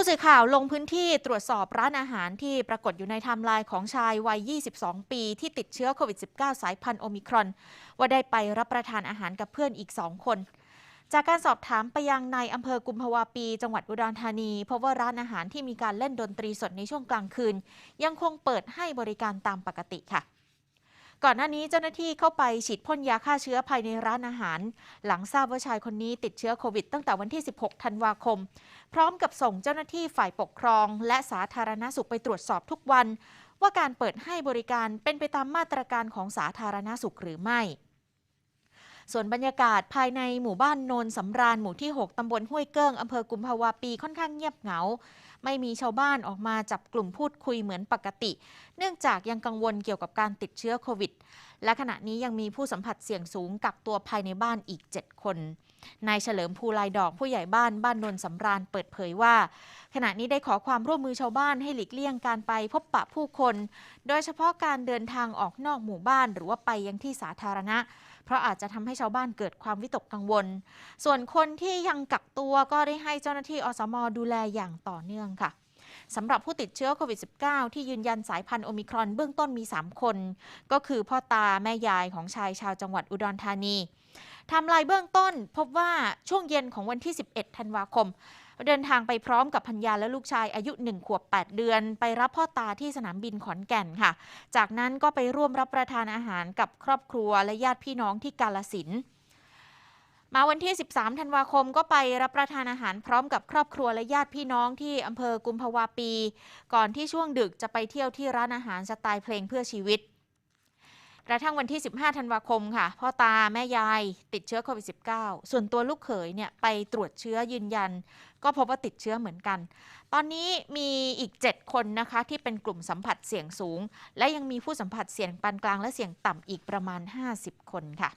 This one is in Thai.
ผู้สื่อข่าวลงพื้นที่ตรวจสอบร้านอาหารที่ปรากฏอยู่ในไทม์ไลน์ของชายวัย 22 ปีที่ติดเชื้อโควิด -19 สายพันธุ์โอมิครอน ว่าได้ไปรับประทานอาหารกับเพื่อนอีก2คน จากการสอบถามไปยังในอำเภอกุมภาวาปี จังหวัดอุดรธานีพบว่าร้านอาหารที่มีการเล่นดนตรีสดในช่วงกลางคืน ยังคงเปิดให้บริการตามปกติค่ะ ก่อนหน้านี้เจ้าหน้าที่เข้าไปฉีดพ่นยาฆ่าเชื้อภายในร้านอาหาร หลังทราบว่าชายคนนี้ติดเชื้อโควิดตั้งแต่วันที่ 16 ธันวาคม พร้อมกับส่งเจ้าหน้าที่ฝ่ายปกครอง และสาธารณสุขไปตรวจสอบทุกวัน ว่าการเปิดให้บริการเป็นไปตามมาตรการของสาธารณสุขหรือไม่ ส่วนบรรยากาศภายในหมู่บ้านโนนสำราญหมู่ที่ 6 ตำบลห้วยเกิ้ง อำเภอกุมภาวาปีค่อนข้างเงียบเหงา ไม่มีชาวบ้านออกมาจับกลุ่มพูดคุยเหมือนปกติ เนื่องจากยังกังวลเกี่ยวกับการติดเชื้อโควิดและขณะนี้ยังมีผู้สัมผัสเสี่ยงสูงกักตัวภายในบ้านอีก 7 คนนายเฉลิมภูลายดอกผู้ใหญ่บ้านบ้านนนสำราญเปิดเผยว่า ขณะนี้ได้ขอความร่วมมือชาวบ้านให้หลีกเลี่ยงการไปพบปะผู้คน โดยเฉพาะการเดินทางออกนอกหมู่บ้าน หรือว่าไปยังที่สาธารณะ เพราะอาจจะทำให้ชาวบ้านเกิดความวิตกกังวล ส่วนคนที่ยังกักตัวก็ได้ให้เจ้าหน้าที่อสมดูแลอย่างต่อเนื่องค่ะ สำหรับผู้ติดเชื้อโควิด -19 ที่ยืนยันสายพันธุ์โอมิครอนเบื้องต้นมี 3 คน ก็คือพ่อตาแม่ยายของชายชาวจังหวัดอุดรธานีทำลายเบื้องต้นพบว่าช่วงเย็นของวันที่ 11 ธันวาคม เดินทางไปพร้อมกับพัญญาและลูกชายอายุ 1 ขวบ 8 เดือน ไปรับพ่อตาที่สนามบินขอนแก่นค่ะ จากนั้นก็ไปร่วมรับประทานอาหารกับครอบครัวและญาติพี่น้องที่กาลสินธุ์ มาวันที่ 13 ธันวาคมก็ไปรับประทานอาหารพร้อมกับครอบครัวและญาติพี่น้องที่อำเภอกุมภาวาปี ก่อนที่ช่วงดึกจะไปเที่ยวที่ร้านอาหารสไตล์เพลงเพื่อชีวิต กระทั่งวันที่ 15 ธันวาคมค่ะ พ่อตาแม่ยายติดเชื้อโควิด -19 ส่วนตัวลูกเขยเนี่ยไปตรวจเชื้อยืนยัน ก็พบว่าติดเชื้อเหมือนกัน ตอนนี้มีอีก 7 คนนะคะที่เป็นกลุ่มสัมผัสเสี่ยงสูง และยังมีผู้สัมผัสเสี่ยงปานกลางและเสี่ยงต่ำอีกประมาณ 50 คนค่ะ